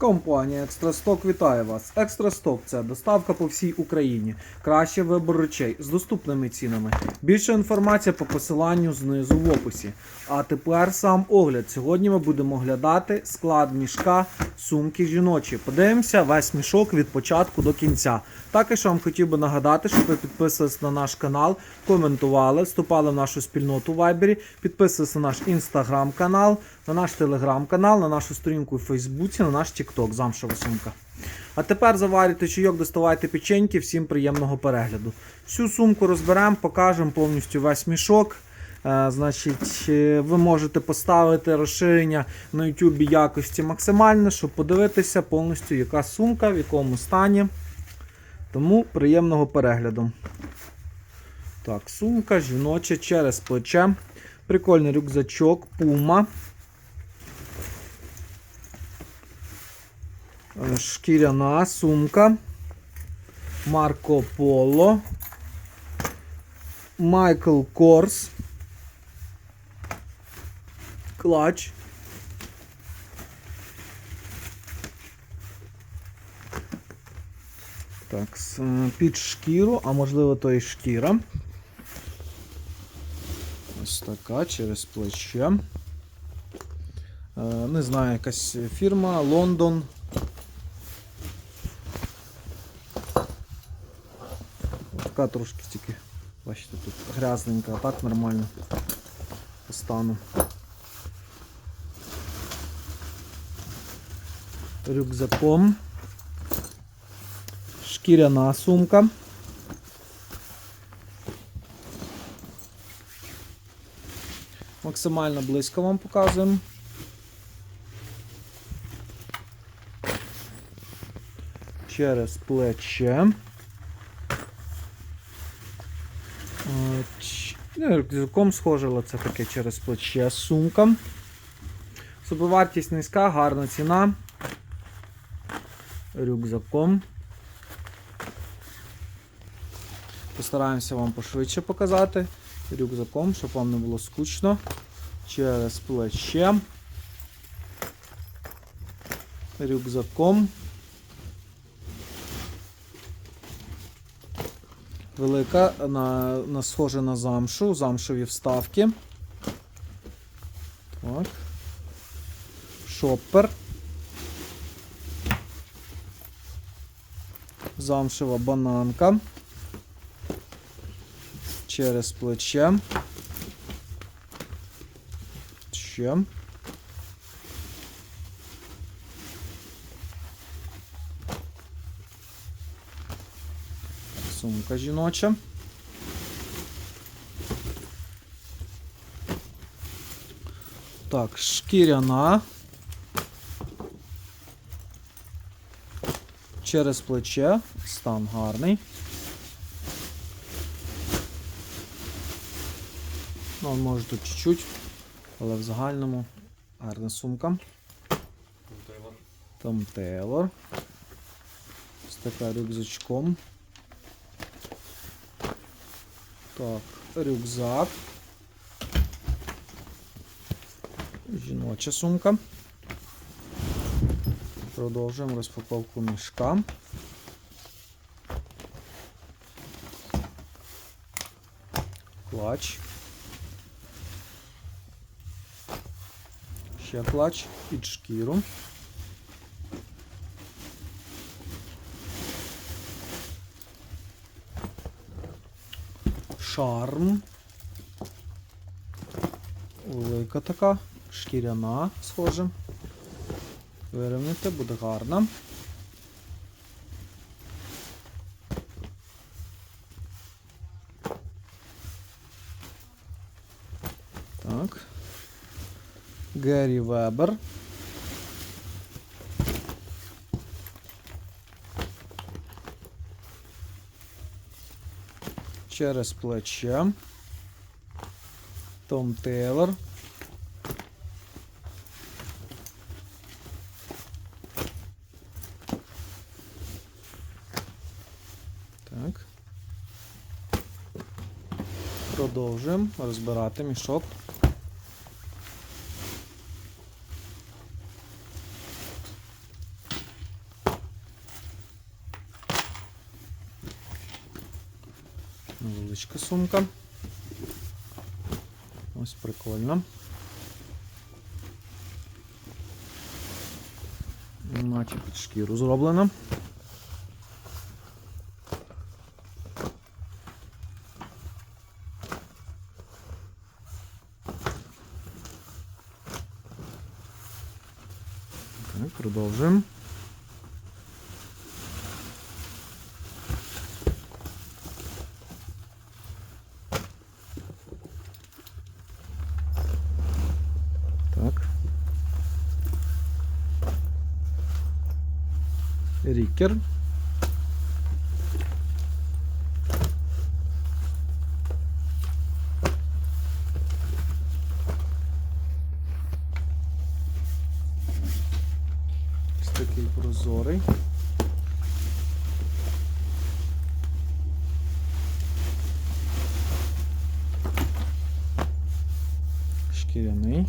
Компанія Екстрасток вітає вас. Екстрасток це доставка по всій Україні. Кращий вибор речей з доступними цінами. Більше інформація по посиланню знизу в описі. А тепер сам огляд. Сьогодні ми будемо оглядати склад мішка сумки жіночі. Подивимося весь мішок від початку до кінця. Також вам хотів би нагадати, щоб ви підписувались на наш канал, коментували, вступали в нашу спільноту в Вайбері, підписувалися на наш інстаграм-канал, на наш телеграм-канал, на нашу сторінку у Фейсбуці, на наш Тікток, замшева сумка. А тепер заварюйте чайок, доставайте печеньки, всім приємного перегляду. Всю сумку розберемо, покажемо повністю весь мішок. Е, значить, е, ви можете поставити розширення на YouTube якості максимальне, щоб подивитися повністю, яка сумка, в якому стані. Тому приємного перегляду. Так, сумка жіноча через плече. Прикольний рюкзачок, пума. Шкіряна сумка. Марко Поло. Майкл Корс. Клач. Так, е, під шкіру, а можливо то і шкіра. Ось така через плече. Е, Не знаю, якась фірма, Лондон. Така трошки тільки, бачите, тут грязненька, а так нормально по стану. Рюкзаком. Шкіряна сумка. Максимально близько вам показуємо. Через плече. Ну, Рюкзаком схоже, але це таке через плече сумка. Собівартість низька, гарна ціна. Рюкзаком. Постараємося вам пошвидше показати рюкзаком, щоб вам не було скучно. Через плече. Рюкзаком. Велика, на, на схоже на замшу, замшові вставки. Так. Шоппер. Замшева бананка. Через плече. Ще. Сумка жіноча. Так, шкіряна. Через плече. Стан гарний. Ну, може тут чуть-чуть, але в загальному гарна сумка. Там Тейлор. Ось така рюкзачком. Так, рюкзак. Жіноча сумка. Продовжуємо розпаковку мішка. Клач. Ще клач під шкіру. Шарм. Велика така, шкіряна, схоже. Вирівняти буде гарно. Так. Геррі Вебер. Через плече. Том Тейлор. Так. Продовжуємо розбирати мішок. Невеличка сумка. Ось прикольно. Наче під шкіру зроблено. Так, продовжуємо. Рікер. Ось такий прозорий. Шкіряний.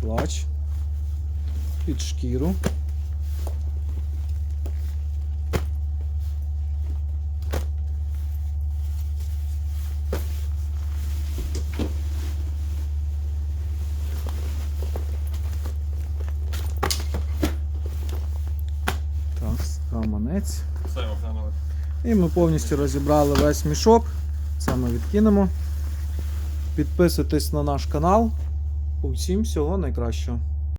Клач. Під шкіру. Так, гаманець. І ми повністю розібрали весь мішок. Це ми відкинемо. Підписуйтесь на наш канал. Усім всього найкращого.